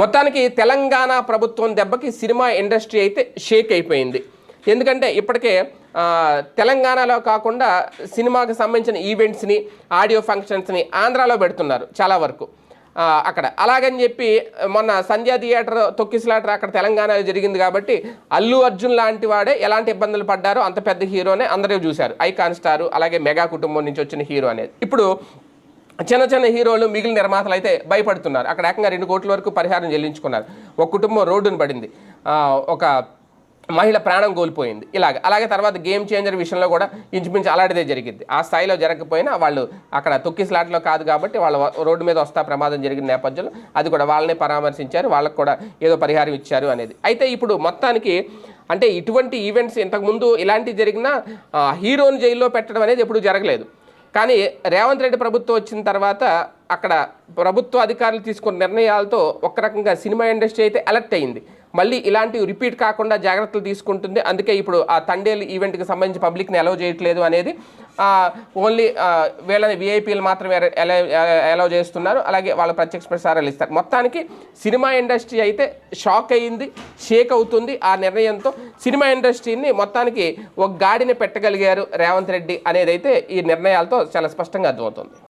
మొత్తానికి తెలంగాణ ప్రభుత్వం దెబ్బకి సినిమా ఇండస్ట్రీ అయితే షేక్ అయిపోయింది. ఎందుకంటే ఇప్పటికే తెలంగాణలో కాకుండా సినిమాకి సంబంధించిన ఈవెంట్స్ని ఆడియో ఫంక్షన్స్ని ఆంధ్రాలో పెడుతున్నారు చాలా వరకు. అక్కడ. అలాగని చెప్పి మొన్న సంధ్యా థియేటర్ తొక్కిసలాటర్ అక్కడ తెలంగాణలో జరిగింది కాబట్టి అల్లు అర్జున్ లాంటి వాడే ఎలాంటి ఇబ్బందులు పడ్డారో అంత పెద్ద హీరోనే అందరూ చూశారు. ఐకాన్ స్టార్ అలాగే మెగా కుటుంబం నుంచి వచ్చిన హీరో అనేది. ఇప్పుడు చిన్న చిన్న హీరోలు మిగిలిన నిర్మాతలు అయితే భయపడుతున్నారు. అక్కడ ఏకంగా రెండు కోట్ల వరకు పరిహారం చెల్లించుకున్నారు. ఒక కుటుంబం రోడ్డును పడింది. ఒక మహిళ ప్రాణం కోల్పోయింది. ఇలాగ. అలాగే తర్వాత గేమ్ చేంజర్ విషయంలో కూడా ఇంచుమించు అలాంటిదే జరిగింది ఆ స్థాయిలో జరగకపోయినా వాళ్ళు అక్కడ తొక్కి స్లాట్లో కాదు కాబట్టి వాళ్ళ రోడ్డు మీద వస్తా ప్రమాదం జరిగిన నేపథ్యంలో అది కూడా వాళ్ళనే పరామర్శించారు. వాళ్ళకు కూడా ఏదో పరిహారం ఇచ్చారు అనేది. అయితే ఇప్పుడు మొత్తానికి అంటే ఇటువంటి ఈవెంట్స్ ఇంతకుముందు ఇలాంటివి జరిగినా హీరోని జైల్లో పెట్టడం అనేది ఎప్పుడు జరగలేదు. కానీ రేవంత్ రెడ్డి ప్రభుత్వం వచ్చిన తర్వాత అక్కడ ప్రభుత్వ అధికారులు తీసుకున్న నిర్ణయాలతో ఒక రకంగా సినిమా ఇండస్ట్రీ అయితే అలర్ట్ అయింది. మళ్ళీ ఇలాంటివి రిపీట్ కాకుండా జాగ్రత్తలు తీసుకుంటుంది. అందుకే ఇప్పుడు ఆ తండేలు ఈవెంట్కి సంబంధించి పబ్లిక్ని అలౌ చేయట్లేదు అనేది ఓన్లీ వీళ్ళని విఐపీలు మాత్రమే అలౌ చేస్తున్నారు. అలాగే వాళ్ళ ప్రత్యక్ష ప్రసారాలు ఇస్తారు. మొత్తానికి సినిమా ఇండస్ట్రీ అయితే షాక్ అయ్యింది షేక్ అవుతుంది ఆ నిర్ణయంతో సినిమా ఇండస్ట్రీని మొత్తానికి ఒక గాడిని పెట్టగలిగారు రేవంత్ రెడ్డి అనేది అయితే ఈ నిర్ణయాలతో చాలా స్పష్టంగా అర్థమవుతుంది.